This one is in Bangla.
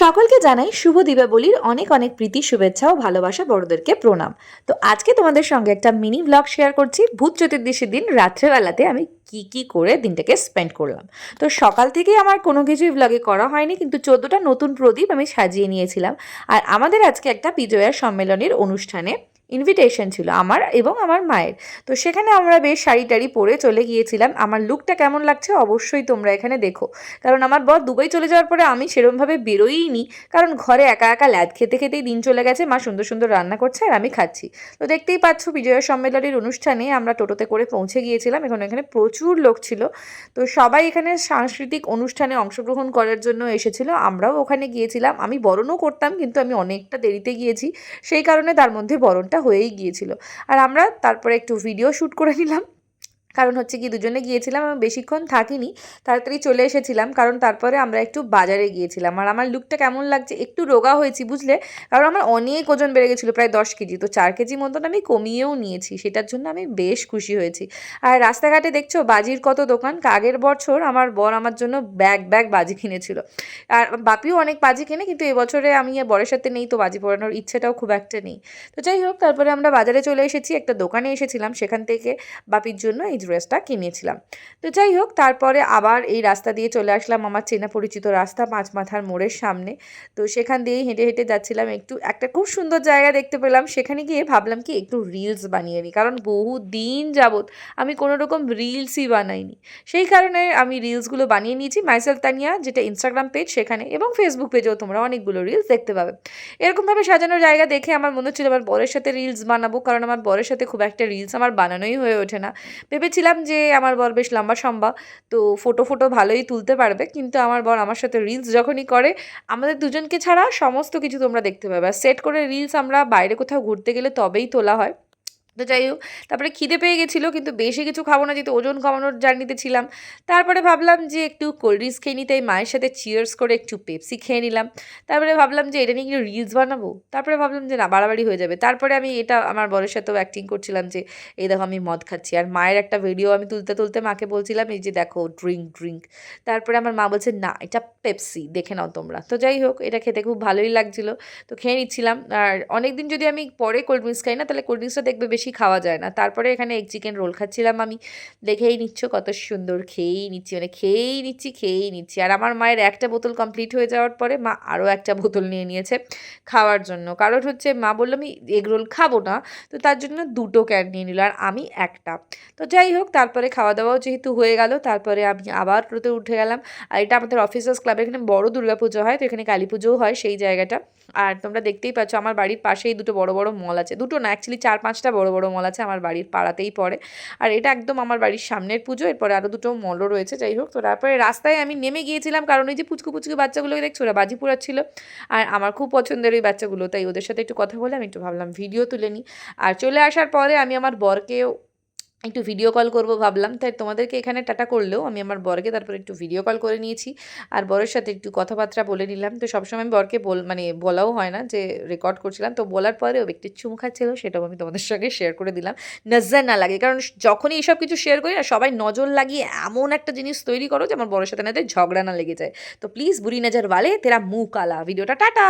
সকলকে জানাই শুভ দীপাবলির অনেক অনেক প্রীতি, শুভেচ্ছা ও ভালোবাসা বড়দেরকে প্রণাম। তো আজকে তোমাদের সঙ্গে একটা মিনি ব্লগ শেয়ার করছি। ভূত চতুর্দশীর দিন রাত্রেবেলাতে আমি কি কি করে দিনটাকে স্পেন্ড করলাম। তো সকাল থেকে আমার কোনো কিছুই ব্লগে করা হয়নি, কিন্তু চোদ্দোটা নতুন প্রদীপ আমি সাজিয়ে নিয়েছিলাম। আর আমাদের আজকে একটা বিজয়া সম্মেলনের অনুষ্ঠানে ইনভিটেশন ছিল আমার এবং আমার মায়ের। তো সেখানে আমরা বেশ শাড়ি টাড়ি পরে চলে গিয়েছিলাম। আমার লুকটা কেমন লাগছে অবশ্যই তোমরা এখানে দেখো। কারণ আমার বর দুবাই চলে যাওয়ার পরে আমি সেরমভাবে বেরোইনি। কারণ ঘরে একা একা ল্যাদ খেতে খেতেই দিন চলে গেছে, মা সুন্দর সুন্দর রান্না করছে আর আমি খাচ্ছি। তো দেখতেই পাচ্ছ বিজয়া সম্মেলনের অনুষ্ঠানে আমরা টোটোতে করে পৌঁছে গিয়েছিলাম। এখন এখানে প্রচুর লোক ছিল। তো সবাই এখানে সাংস্কৃতিক অনুষ্ঠানে অংশগ্রহণ করার জন্য এসেছিল। আমরাও ওখানে গিয়েছিলাম। আমি বরণও করতাম, কিন্তু আমি অনেকটা দেরিতে গিয়েছি। সেই কারণে তার মধ্যে বরণটা হয়েই গিয়েছিল। আর আমরা তারপরে একটু ভিডিও শ্যুট করে নিলাম। কারণ হচ্ছে কি, দুজনে গিয়েছিলাম, আমি বেশিক্ষণ থাকিনি, তাড়াতাড়ি চলে এসেছিলাম, কারণ তারপরে আমরা একটু বাজারে গিয়েছিলাম। আর আমার লুকটা কেমন লাগছে, একটু রোগা হয়েছি, বুঝলে? কারণ আমার অনেক ওজন বেড়ে গেছিল, প্রায় দশ কেজি। তো চার কেজি মতন আমি কমিয়েও নিয়েছি, সেটার জন্য আমি বেশ খুশি হয়েছি। আর রাস্তাঘাটে দেখছ, বাজির কত দোকান? আগের বছর আমার বর আমার জন্য ব্যাগ ব্যাগ বাজি কিনেছিল। আর বাপিও অনেক বাজি কেনে, কিন্তু এবছরে আমি বরের সাথে নেই, তো বাজি পড়ানোর ইচ্ছেটাও খুব একটা নেই। তো যাই হোক, তারপরে আমরা বাজারে চলে এসেছি, একটা দোকানে এসেছিলাম, সেখান থেকে বাপির জন্য এই ড্রেসটা কিনেছিলাম। তো যাই হোক, তারপরে আবার এই রাস্তা দিয়ে চলে আসলাম আমার চেনা পরিচিত রাস্তা পাঁচ মাথার মোড়ের সামনে। তো সেখান দিয়েই হেঁটে হেঁটে যাচ্ছিলাম একটু, একটা খুব সুন্দর জায়গা দেখতে পেলাম। সেখানে গিয়ে ভাবলাম কি একটু রিলস বানিয়ে নিই, কারণ বহু দিন যাবৎ আমি কোনো রকম রিলসই বানাইনি। সেই কারণে আমি রিলসগুলো বানিয়ে নিয়েছি মাইসেল তানিয়া যেটা ইনস্টাগ্রাম পেজ সেখানে এবং ফেসবুক পেজেও তোমরা অনেকগুলো রিলস দেখতে পাবে। এরকমভাবে সাজানোর জায়গা দেখে আমার মনে হচ্ছিল আমার বরের সাথে রিলস বানাবো, কারণ আমার বরের সাথে খুব একটা রিলস আমার বানানোই হয়ে ওঠে না। ভেবেছিলাম যে আমার বর বেশ লম্বা সম্বা, তো ফটো ফোটো ভালোই তুলতে পারবে। কিন্তু আমার বর আমার সাথে রিলস যখনই করে, আমাদের দুজনকে ছাড়া সমস্ত কিছু তোমরা দেখতে পাবে। আর সেট করে রিলস আমরা বাইরে কোথাও ঘুরতে গেলে তবেই তোলা হয়। তো যাই হোক, তারপরে খিদে পেয়ে গেছিল, কিন্তু বেশি কিছু খাব না, যেহেতু ওজন কমানোর জার্নিতে ছিলাম। তারপরে ভাবলাম যে একটু কোল্ড ড্রিঙ্কস খেয়ে নিই, তাই মায়ের সাথে চিয়ার্স করে একটু পেপসি খেয়ে নিলাম। তারপরে ভাবলাম যে এটা নিয়ে একটু রিলস বানাবো। তারপরে ভাবলাম যে না, বাড়াবাড়ি হয়ে যাবে। তারপরে আমি এটা আমার বরের সাথেও অ্যাক্টিং করছিলাম যে, এই দেখো আমি মদ খাচ্ছি। আর মায়ের একটা ভিডিও আমি তুলতে তুলতে মাকে বলছিলাম, এই যে দেখো ড্রিঙ্ক ড্রিঙ্ক তারপরে আমার মা বলছে, না, এটা পেপসি দেখে নাও তোমরা। তো যাই হোক, এটা খেতে খুব ভালোই লাগছিল। তো খেয়ে নিচ্ছিলাম। আর অনেক দিন যদি আমি পরে কোল্ড ড্রিঙ্কস খাই না, তাহলে কোল্ড ড্রিঙ্কসটা দেখবে বেশি খাওয়া যায় না। তারপরে এখানে এক চিকেন রোল খাচ্ছিলাম আমি। দেখেই নিচ্ছ কত সুন্দর, খেয়েই নিচ্ছি মানে খেয়েই নিচ্ছি খেয়েই নিচ্ছি। আর আমার মায়ের একটা বোতল কমপ্লিট হয়ে যাওয়ার পরে মা আরও একটা বোতল নিয়ে নিয়েছে খাওয়ার জন্য। কারণ হচ্ছে মা বলল, আমি এগ রোল খাব না। তো তার জন্য দুটো ক্যান নিয়ে নিল আর আমি একটা। তো যাই হোক, তারপরে খাওয়া দাওয়াও যেহেতু হয়ে গেল, তারপরে আমি আবার টোতে উঠে গেলাম। আর এটা আমাদের অফিসার্স ক্লাবের এখানে বড় দুর্গাপুজো হয়, তো এখানে কালী পুজোও হয় সেই জায়গাটা। আর তোমরা দেখতেই পাচ্ছ আমার বাড়ির পাশেই দুটো বড় বড় মল আছে। দুটো না অ্যাকচুয়ালি চার পাঁচটা বড় বড় মল আছে আমার বাড়ির পাড়াতেই পড়ে। আর এটা একদম আমার বাড়ির সামনের পুজো, এরপরে আরও দুটো মলও রয়েছে, যাই হোক। তো তারপরে রাস্তায় আমি নেমে গিয়েছিলাম কারণ ওই যে পুচকু পুচকু বাচ্চাগুলোকে দেখছ? ওরা বাজি পোড়াচ্ছিল। আর আমার খুব পছন্দের ওই বাচ্চাগুলো, তাই ওদের সাথে একটু কথা বলে আমি একটু ভাবলাম ভিডিও তুলে নিই। আর চলে আসার পরে আমি আমার বরকেও একটু ভিডিও কল করব ভাবলাম। তাই তোমাদেরকে এখানে টাটা করলেও আমি আমার বরকে তারপরে একটু ভিডিও কল করে নিয়েছি। আর বরের সাথে একটু কথাবার্তা বলে নিলাম। তো সবসময় আমি বরকে বল মানে বলাও হয় না যে রেকর্ড করছিলাম। তো বলার পরে ও একটু চুমু খাচ্ছিল, সেটাও আমি তোমাদের সঙ্গে শেয়ার করে দিলাম। নজর না লাগে কারণ যখনই এইসব কিছু শেয়ার করি না, সবাই নজর লাগিয়ে এমন একটা জিনিস তৈরি করো যে আমার বরের সাথে না ঝগড়া না লেগে যায়। তো প্লিজ বুড়ি নজর ওয়ালে তেরা মুখ কালা ভিডিওটা টাটা!